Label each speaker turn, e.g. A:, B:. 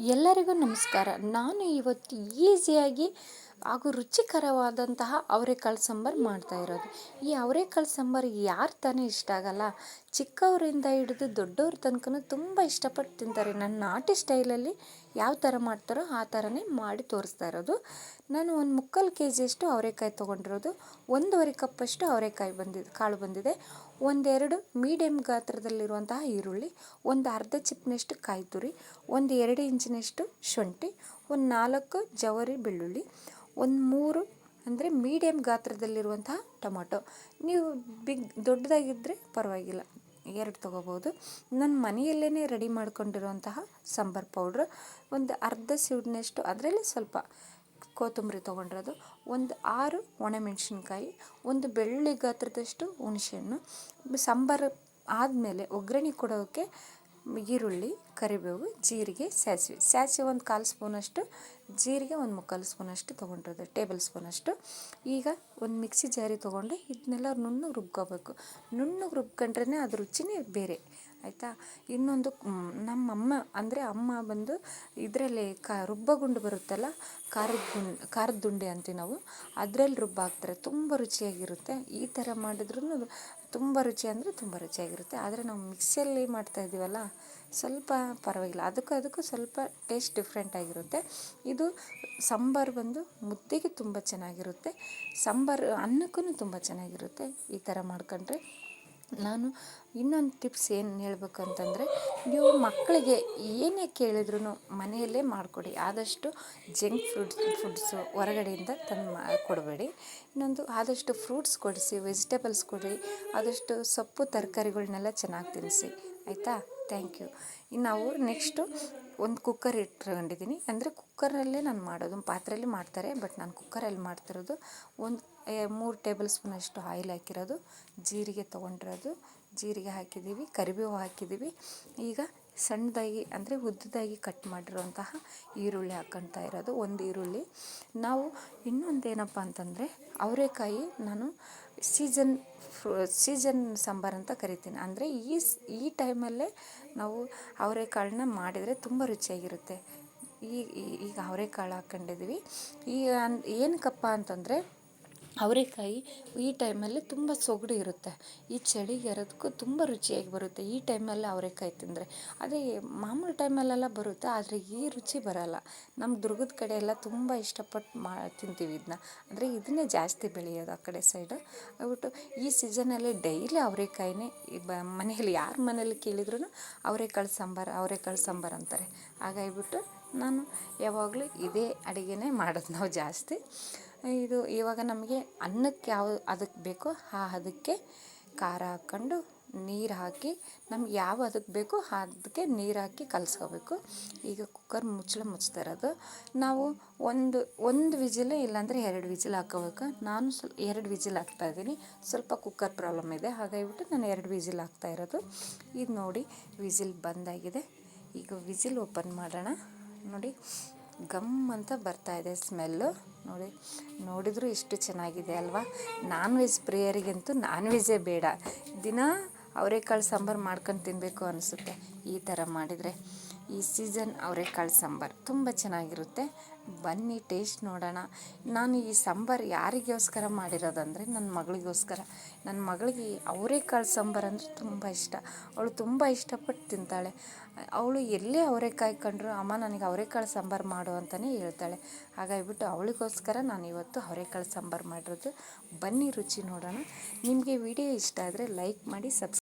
A: ಎಲ್ಲರಿಗೂ ನಮಸ್ಕಾರ. ನಾನು ಇವತ್ತು ಈಸಿಯಾಗಿ ಹಾಗೂ ರುಚಿಕರವಾದಂತಹ ಅವರೆಕಾಳು ಸಾಂಬಾರು ಮಾಡ್ತಾ ಇರೋದು. ಈ ಅವರೆಕಾಳು ಸಾಂಬಾರು ಯಾರು ತಾನೇ ಇಷ್ಟ ಆಗಲ್ಲ. ಚಿಕ್ಕವರಿಂದ ಹಿಡಿದು ದೊಡ್ಡವ್ರ ತನಕನೂ ತುಂಬ ಇಷ್ಟಪಟ್ಟು ತಿಂತಾರೆ. ನನ್ನ ನಾಟಿ ಸ್ಟೈಲಲ್ಲಿ ಯಾವ ಥರ ಮಾಡ್ತಾರೋ ಆ ಥರನೇ ಮಾಡಿ ತೋರಿಸ್ತಾ ಇರೋದು. ನಾನು ಒಂದು ಮುಕ್ಕಾಲು ಕೆ ಜಿಯಷ್ಟು ಅವರೆಕಾಯಿ ತೊಗೊಂಡಿರೋದು. ಒಂದೂವರೆ ಕಪ್ಪಷ್ಟು ಅವರೆಕಾಯಿ ಬಂದಿದೆ, ಕಾಳು ಬಂದಿದೆ. ಒಂದೆರಡು ಮೀಡಿಯಮ್ ಗಾತ್ರದಲ್ಲಿರುವಂತಹ ಈರುಳ್ಳಿ, ಒಂದು ಅರ್ಧ ಚಿಪ್ಪಿನಷ್ಟು ಕಾಯಿ ತುರಿ ಒಂದು ಎರಡು ಇಂಚಿನಷ್ಟು ಶುಂಠಿ ಒಂದು ನಾಲ್ಕು ಜವರಿ ಬೆಳ್ಳುಳ್ಳಿ, ಒಂದು ಮೂರು ಅಂದರೆ ಮೀಡಿಯಮ್ ಗಾತ್ರದಲ್ಲಿರುವಂತಹ ಟೊಮೊಟೊ. ನೀವು ಬಿಗ್ ದೊಡ್ಡದಾಗಿದ್ದರೆ ಪರವಾಗಿಲ್ಲ, ಎರಡು ತೊಗೋಬೋದು ನನ್ನ ಮನೆಯಲ್ಲೇ ರೆಡಿ ಮಾಡ್ಕೊಂಡಿರುವಂತಹ ಸಾಂಬಾರು ಪೌಡ್ರ್ ಒಂದು ಅರ್ಧ ಸೀಡ್ನಷ್ಟು, ಅದರಲ್ಲಿ ಸ್ವಲ್ಪ ಕೊತ್ತಂಬರಿ ತೊಗೊಂಡಿರೋದು, ಒಂದು ಆರು ಒಣಮೆಣಸಿನ್ಕಾಯಿ, ಒಂದು ಬೆಳ್ಳುಳ್ಳಿ ಗಾತ್ರದಷ್ಟು ಹುಣಸೆಹಣ್ಣು. ಸಾಂಬಾರು ಆದಮೇಲೆ ಒಗ್ಗರಣೆ ಕೊಡೋಕ್ಕೆ ಈರುಳ್ಳಿ, ಕರಿಬೇವು, ಜೀರಿಗೆ, ಸಾಸಿವೆ. ಸಾಸಿವೆ ಒಂದು ಕಾಲು ಸ್ಪೂನಷ್ಟು ಜೀರಿಗೆ ಒಂದು ಮುಕ್ಕಾಲು ಸ್ಪೂನಷ್ಟು ತೊಗೊಂಡಿರೋದು, ಟೇಬಲ್ ಸ್ಪೂನಷ್ಟು ಈಗ ಒಂದು ಮಿಕ್ಸಿ ಜಾರಿ ತೊಗೊಂಡು ಇದನ್ನೆಲ್ಲ ನುಣ್ಣಗೆ ರುಬ್ಕೋಬೇಕು. ನುಣ್ಣಗೆ ರುಬ್ಕೊಂಡ್ರೆ ಅದು ರುಚಿನೇ ಬೇರೆ, ಆಯಿತಾ? ಇನ್ನೊಂದು ನಮ್ಮಮ್ಮ, ಅಂದರೆ ಅಮ್ಮ ಬಂದು ಇದರಲ್ಲಿ ಕ, ರುಬ್ಬಗುಂಡು ಬರುತ್ತಲ್ಲ, ಖಾರದ ಗುಂಡು ಖಾರದ ದುಂಡೆ ಅಂತೀವಿ ನಾವು, ಅದರಲ್ಲಿ ರುಬ್ಬಾಕ್ತಾರೆ. ತುಂಬ ರುಚಿಯಾಗಿರುತ್ತೆ. ಈ ಥರ ಮಾಡಿದ್ರೂ ತುಂಬ ರುಚಿ ಅಂದರೆ ತುಂಬ ರುಚಿಯಾಗಿರುತ್ತೆ. ಆದರೆ ನಾವು ಮಿಕ್ಸಿಯಲ್ಲಿ ಮಾಡ್ತಾ ಇದ್ದೀವಲ್ಲ, ಸ್ವಲ್ಪ ಪರವಾಗಿಲ್ಲ. ಅದಕ್ಕೂ ಅದಕ್ಕೂ ಸ್ವಲ್ಪ ಟೇಸ್ಟ್ ಡಿಫ್ರೆಂಟ್ ಆಗಿರುತ್ತೆ. ಇದು ಸಾಂಬಾರು ಬಂದು ಮುದ್ದೆಗೆ ತುಂಬ ಚೆನ್ನಾಗಿರುತ್ತೆ. ಸಾಂಬಾರು ಅನ್ನಕ್ಕೂ ತುಂಬ ಚೆನ್ನಾಗಿರುತ್ತೆ. ಈ ಥರ ಮಾಡ್ಕೊಂಡ್ರೆ ನಾನು ಇನ್ನೊಂದು ಟಿಪ್ಸ್ ಏನು ಹೇಳಬೇಕು ಅಂತಂದರೆ ನೀವು ಮಕ್ಕಳಿಗೆ ಏನೇ ಕೇಳಿದ್ರೂ ಮನೆಯಲ್ಲೇ ಮಾಡಿಕೊಡಿ. ಆದಷ್ಟು ಜಂಕ್ ಫ್ರೂಟ್ಸ್ ಫುಡ್ಸು ಹೊರಗಡೆಯಿಂದ ತಂದು ಮಾ, ಕೊಡಬೇಡಿ. ಇನ್ನೊಂದು ಆದಷ್ಟು ಫ್ರೂಟ್ಸ್ ಕೊಡಿಸಿ ವೆಜಿಟೇಬಲ್ಸ್ ಕೊಡಿ. ಆದಷ್ಟು ಸೊಪ್ಪು, ತರಕಾರಿಗಳ್ನೆಲ್ಲ ಚೆನ್ನಾಗಿ ತಿನ್ನಿಸಿ ಆಯಿತಾ? ಥ್ಯಾಂಕ್ ಯು ಇನ್ನು ನಾವು ನೆಕ್ಸ್ಟು ಒಂದು ಕುಕ್ಕರ್ ಇಟ್ಕೊಂಡಿದ್ದೀನಿ ಅಂದರೆ ಕುಕ್ಕರಲ್ಲೇ ನಾನು ಮಾಡೋದು. ಪಾತ್ರೆಯಲ್ಲಿ ಮಾಡ್ತಾರೆ ಬಟ್ ನಾನು ಕುಕ್ಕರಲ್ಲಿ ಮಾಡ್ತಿರೋದು ಒಂದು ಮೂರು ಟೇಬಲ್ ಸ್ಪೂನಷ್ಟು ಆಯಿಲ್ ಹಾಕಿರೋದು, ಜೀರಿಗೆ ತೊಗೊಂಡಿರೋದು, ಜೀರಿಗೆ ಹಾಕಿದ್ದೀವಿ, ಕರಿಬೇವು ಹಾಕಿದ್ದೀವಿ. ಈಗ ಸಣ್ಣದಾಗಿ ಅಂದರೆ ಉದ್ದದಾಗಿ ಕಟ್ ಮಾಡಿರುವಂತಹ ಈರುಳ್ಳಿ ಹಾಕ್ಕೊಳ್ತಾ ಇರೋದು ಒಂದು ಈರುಳ್ಳಿ. ನಾವು ಇನ್ನೊಂದು ಏನಪ್ಪ ಅಂತಂದರೆ ಅವರೆಕಾಯಿ ನಾನು ಸೀಸನ್ ಫ್ರೂ ಸೀಸನ್ ಸಾಂಬಾರು ಅಂತ ಕರಿತೀನಿ. ಅಂದರೆ ಈ ಈ ಟೈಮಲ್ಲೇ ನಾವು ಅವರೆಕಾಳನ್ನ ಮಾಡಿದರೆ ತುಂಬ ರುಚಿಯಾಗಿರುತ್ತೆ. ಈ ಈಗ ಅವರೆಕಾಳು ಹಾಕ್ಕೊಂಡಿದ್ವಿ ಈ ಏನಕ್ಕಪ್ಪ ಅಂತಂದರೆ ಅವರೆಕಾಯಿ ಈ ಟೈಮಲ್ಲಿ ತುಂಬ ಸೊಗಡು ಇರುತ್ತೆ. ಈ ಚಳಿಗೆ ಅದಕ್ಕೂ ತುಂಬ ರುಚಿಯಾಗಿ ಬರುತ್ತೆ. ಈ ಟೈಮಲ್ಲಿ ಅವರೆಕಾಯಿ ತಿಂದರೆ. ಅದೇ ಮಾಮೂಲು ಟೈಮಲ್ಲೆಲ್ಲ ಬರುತ್ತೆ, ಆದರೆ ಈ ರುಚಿ ಬರೋಲ್ಲ. ನಮ್ಮ ದುರ್ಗದ ಕಡೆ ಎಲ್ಲ ತುಂಬ ಇಷ್ಟಪಟ್ಟು ಮಾ, ತಿಂತೀವಿ ಇದನ್ನ ಅಂದರೆ ಇದನ್ನೇ ಜಾಸ್ತಿ ಬೆಳೆಯೋದು ಆ ಕಡೆ ಸೈಡು. ಆಗ್ಬಿಟ್ಟು ಈ ಸೀಸನಲ್ಲಿ ಡೈಲಿ ಅವರೆಕಾಯಿನೇ ಬ, ಮನೆಯಲ್ಲಿ ಯಾರ ಮನೇಲಿ ಕೇಳಿದ್ರೂ ಅವರೆಕಾಳು ಸಾಂಬಾರು ಅವರೆಕಾಳು ಸಾಂಬಾರು ಅಂತಾರೆ. ಹಾಗಾಗಿಬಿಟ್ಟು ನಾನು ಯಾವಾಗಲೂ ಇದೇ ಅಡುಗೆನೇ ಮಾಡೋದು ನಾವು ಜಾಸ್ತಿ. ಇದು ಇವಾಗ ನಮಗೆ ಅನ್ನಕ್ಕೆ ಯಾವ, ಅದಕ್ಕೆ ಬೇಕೋ ಆ ಅದಕ್ಕೆ ಖಾರ ಹಾಕ್ಕೊಂಡು ನೀರು ಹಾಕಿ, ನಮ್ಗೆ ಯಾವ ಅದಕ್ಕೆ ಬೇಕೋ ಅದಕ್ಕೆ ನೀರು ಹಾಕಿ ಕಲಸ್ಕೋಬೇಕು. ಈಗ ಕುಕ್ಕರ್ ಮುಚ್ಚಳ ಮುಚ್ತಾ ಇರೋದು. ನಾವು ಒಂದು ಒಂದು ವಿಜಿಲ್ ಇಲ್ಲಾಂದರೆ ಎರಡು ವಿಜಿಲ್ ಹಾಕೋಬೇಕು ನಾನು ಸ್ವಲ್ಪ ಎರಡು ವಿಜಿಲ್ ಹಾಕ್ತಾಯಿದ್ದೀನಿ ಸ್ವಲ್ಪ ಕುಕ್ಕರ್ ಪ್ರಾಬ್ಲಮ್ ಇದೆ. ಹಾಗಾಗಿಬಿಟ್ಟು ನಾನು ಎರಡು ವಿಜಿಲ್ ಹಾಕ್ತಾ ಇರೋದು. ಇದು ನೋಡಿ ವಿಜಿಲ್ ಬಂದಾಗಿದೆ ಈಗ ವಿಜಿಲ್ ಓಪನ್ ಮಾಡೋಣ. ನೋಡಿ. ಗಮ್ ಅಂತ ಬರ್ತಾ ಇದೆ ಸ್ಮೆಲ್ಲು. ನೋಡಿ, ನೋಡಿದರೂ ಇಷ್ಟು ಚೆನ್ನಾಗಿದೆ ಅಲ್ವಾ? ನಾನ್ ವೆಜ್ ಪ್ರಿಯರಿಗಂತೂ ನಾನ್ ವೆಜ್ಜೇ ಬೇಡ. ದಿನ ಅವರೆಕಾಳು ಸಾಂಬಾರು ಮಾಡ್ಕೊಂಡು ತಿನ್ನಬೇಕು ಅನಿಸುತ್ತೆ. ಈ ಥರ ಮಾಡಿದರೆ. ಈ ಸೀಸನ್ ಅವರೆಕಾಳು ಸಾಂಬಾರು. ತುಂಬ ಚೆನ್ನಾಗಿರುತ್ತೆ. ಬನ್ನಿ ಟೇಸ್ಟ್ ನೋಡೋಣ. ನಾನು ಈ ಸಾಂಬಾರು ಯಾರಿಗೋಸ್ಕರ ಮಾಡಿರೋದಂದರೆ ನನ್ನ ಮಗಳಿಗೋಸ್ಕರ. ನನ್ನ ಮಗಳಿಗೆ ಅವರೆಕಾಳು ಸಾಂಬಾರು ಅಂದರೆ ತುಂಬ ಇಷ್ಟ. ಅವಳು ತುಂಬ ಇಷ್ಟಪಟ್ಟು ತಿಂತಾಳೆ. ಅವಳು ಎಲ್ಲೇ ಅವರೆಕಾಯಿ ಕಂಡ್ರು ಅಮ್ಮ ನನಗೆ ಅವರೆಕಾಳು ಸಾಂಬಾರು ಮಾಡು ಅಂತಲೇ ಹೇಳ್ತಾಳೆ. ಹಾಗಾಗಿಬಿಟ್ಟು ಅವಳಿಗೋಸ್ಕರ ನಾನು ಇವತ್ತು ಅವರೆಕಾಳು ಸಾಂಬಾರು ಮಾಡಿರೋದು. ಬನ್ನಿ ರುಚಿ ನೋಡೋಣ. ನಿಮಗೆ ವಿಡಿಯೋ ಇಷ್ಟ ಆದರೆ ಲೈಕ್ ಮಾಡಿ, ಸಬ್ಸ್